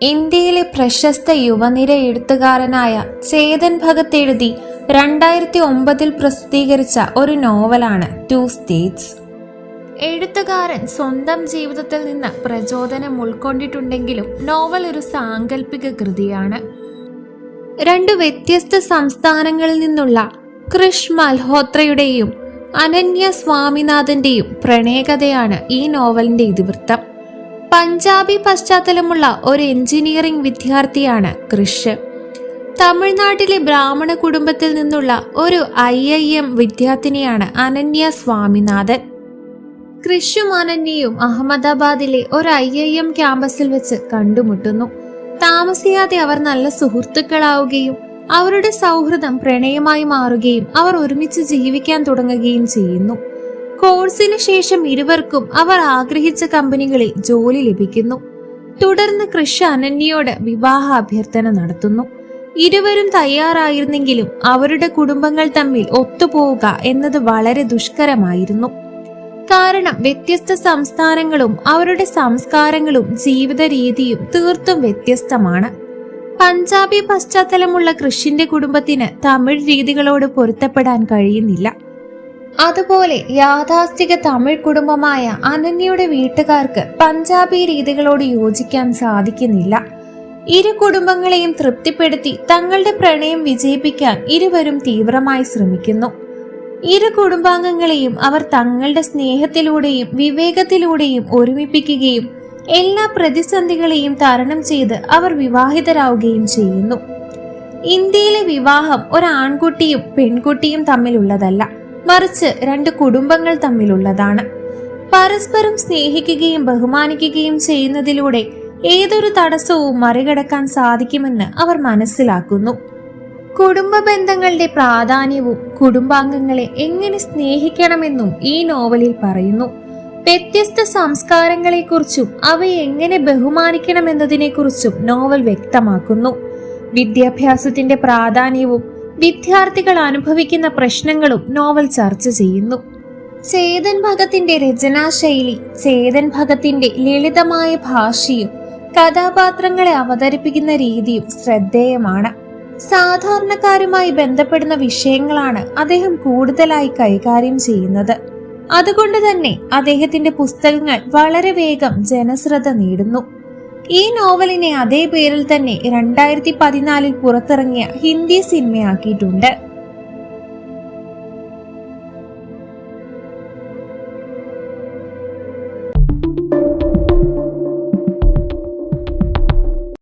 ഇന്ത്യയിലെ പ്രശസ്ത യുവനിര എഴുത്തുകാരനായ ചേതൻ ഭഗത് എഴുതി രണ്ടായിരത്തി ഒമ്പതിൽ പ്രസിദ്ധീകരിച്ച ഒരു നോവലാണ് ടു സ്റ്റേറ്റ്സ് എഴുത്തുകാരൻ സ്വന്തം ജീവിതത്തിൽ നിന്ന് പ്രചോദനം ഉൾക്കൊണ്ടിട്ടുണ്ടെങ്കിലും നോവൽ ഒരു സാങ്കല്പിക കൃതിയാണ്. രണ്ട് വ്യത്യസ്ത സംസ്ഥാനങ്ങളിൽ നിന്നുള്ള കൃഷ് മൽഹോത്രയുടെയും അനന്യ സ്വാമിനാഥന്റെയും പ്രണയകഥയാണ് ഈ നോവലിന്റെ ഇതിവൃത്തം. പഞ്ചാബി പശ്ചാത്തലമുള്ള ഒരു എഞ്ചിനീയറിംഗ് വിദ്യാർത്ഥിയാണ് കൃഷ്. തമിഴ്നാട്ടിലെ ബ്രാഹ്മണ കുടുംബത്തിൽ നിന്നുള്ള ഒരു ഐ ഐ എം വിദ്യാർത്ഥിനിയാണ് അനന്യ സ്വാമിനാഥൻ. കൃഷും അനന്യയും അഹമ്മദാബാദിലെ ഒരു ഐ ഐ എം ക്യാമ്പസിൽ വെച്ച് കണ്ടുമുട്ടുന്നു. താമസിയാതെ അവർ നല്ല സുഹൃത്തുക്കളാവുകയും അവരുടെ സൗഹൃദം പ്രണയമായി മാറുകയും അവർ ഒരുമിച്ച് ജീവിക്കാൻ തുടങ്ങുകയും ചെയ്യുന്നു. കോഴ്സിന് ശേഷം ഇരുവർക്കും അവർ ആഗ്രഹിച്ച കമ്പനികളിൽ ജോലി ലഭിക്കുന്നു. തുടർന്ന് കൃഷ അനന്യയോട് വിവാഹ അഭ്യർത്ഥന നടത്തുന്നു. ഇരുവരും തയ്യാറായിരുന്നെങ്കിലും അവരുടെ കുടുംബങ്ങൾ തമ്മിൽ ഒത്തുപോവുക എന്നത് വളരെ ദുഷ്കരമായിരുന്നു. കാരണം വ്യത്യസ്ത സംസ്ഥാനങ്ങളും അവരുടെ സംസ്കാരങ്ങളും ജീവിത രീതിയും തീർത്തും വ്യത്യസ്തമാണ്. പഞ്ചാബി പശ്ചാത്തലമുള്ള കൃഷിന്റെ കുടുംബത്തിന് തമിഴ് രീതികളോട് പൊരുത്തപ്പെടാൻ കഴിയുന്നില്ല. അതുപോലെ യാഥാസ്ഥിക തമിഴ് കുടുംബമായ അനന്യയുടെ വീട്ടുകാർക്ക് പഞ്ചാബി രീതികളോട് യോജിക്കാൻ സാധിക്കുന്നില്ല. ഇരു കുടുംബങ്ങളെയും തൃപ്തിപ്പെടുത്തി തങ്ങളുടെ പ്രണയം വിജയിപ്പിക്കാൻ ഇരുവരും തീവ്രമായി ശ്രമിക്കുന്നു. ഇരു കുടുംബാംഗങ്ങളെയും അവർ തങ്ങളുടെ സ്നേഹത്തിലൂടെയും വിവേകത്തിലൂടെയും ഒരുമിപ്പിക്കുകയും എല്ലാ പ്രതിസന്ധികളെയും തരണം ചെയ്ത് അവർ വിവാഹിതരാവുകയും ചെയ്യുന്നു. ഇന്ത്യയിലെ വിവാഹം ഒരു ആൺകുട്ടിയും പെൺകുട്ടിയും തമ്മിലുള്ളതല്ല. മറിച്ച് രണ്ട് കുടുംബങ്ങൾ തമ്മിലുള്ളതാണ്. പരസ്പരം സ്നേഹിക്കുകയും ബഹുമാനിക്കുകയും ചെയ്യുന്നതിലൂടെ ഏതൊരു തടസ്സവും മറികടക്കാൻ സാധിക്കുമെന്ന് അവർ മനസ്സിലാക്കുന്നു. കുടുംബ ബന്ധങ്ങളുടെ പ്രാധാന്യവും കുടുംബാംഗങ്ങളെ എങ്ങനെ സ്നേഹിക്കണമെന്നും ഈ നോവലിൽ പറയുന്നു. വ്യത്യസ്ത സംസ്കാരങ്ങളെക്കുറിച്ചും അവയെ എങ്ങനെ ബഹുമാനിക്കണമെന്നതിനെക്കുറിച്ചും നോവൽ വ്യക്തമാക്കുന്നു. വിദ്യാഭ്യാസത്തിന്റെ പ്രാധാന്യവും വിദ്യാർത്ഥികൾ അനുഭവിക്കുന്ന പ്രശ്നങ്ങളും നോവൽ ചർച്ച ചെയ്യുന്നു. ചേതൻ ഭഗത്തിന്റെ രചനാശൈലി ചേതൻ ഭഗത്തിന്റെ ലളിതമായ ഭാഷയും കഥാപാത്രങ്ങളെ അവതരിപ്പിക്കുന്ന രീതിയും ശ്രദ്ധേയമാണ്. സാധാരണക്കാരുമായി ബന്ധപ്പെടുന്ന വിഷയങ്ങളാണ് അദ്ദേഹം കൂടുതലായി കൈകാര്യം ചെയ്യുന്നത്. അതുകൊണ്ട് തന്നെ അദ്ദേഹത്തിന്റെ പുസ്തകങ്ങൾ വളരെ വേഗം ജനശ്രദ്ധ നേടുന്നു. ഈ നോവലിനെ അതേ പേരിൽ തന്നെ രണ്ടായിരത്തി പതിനാലിൽ പുറത്തിറങ്ങിയ ഹിന്ദി സിനിമയാക്കിയിട്ടുണ്ട്.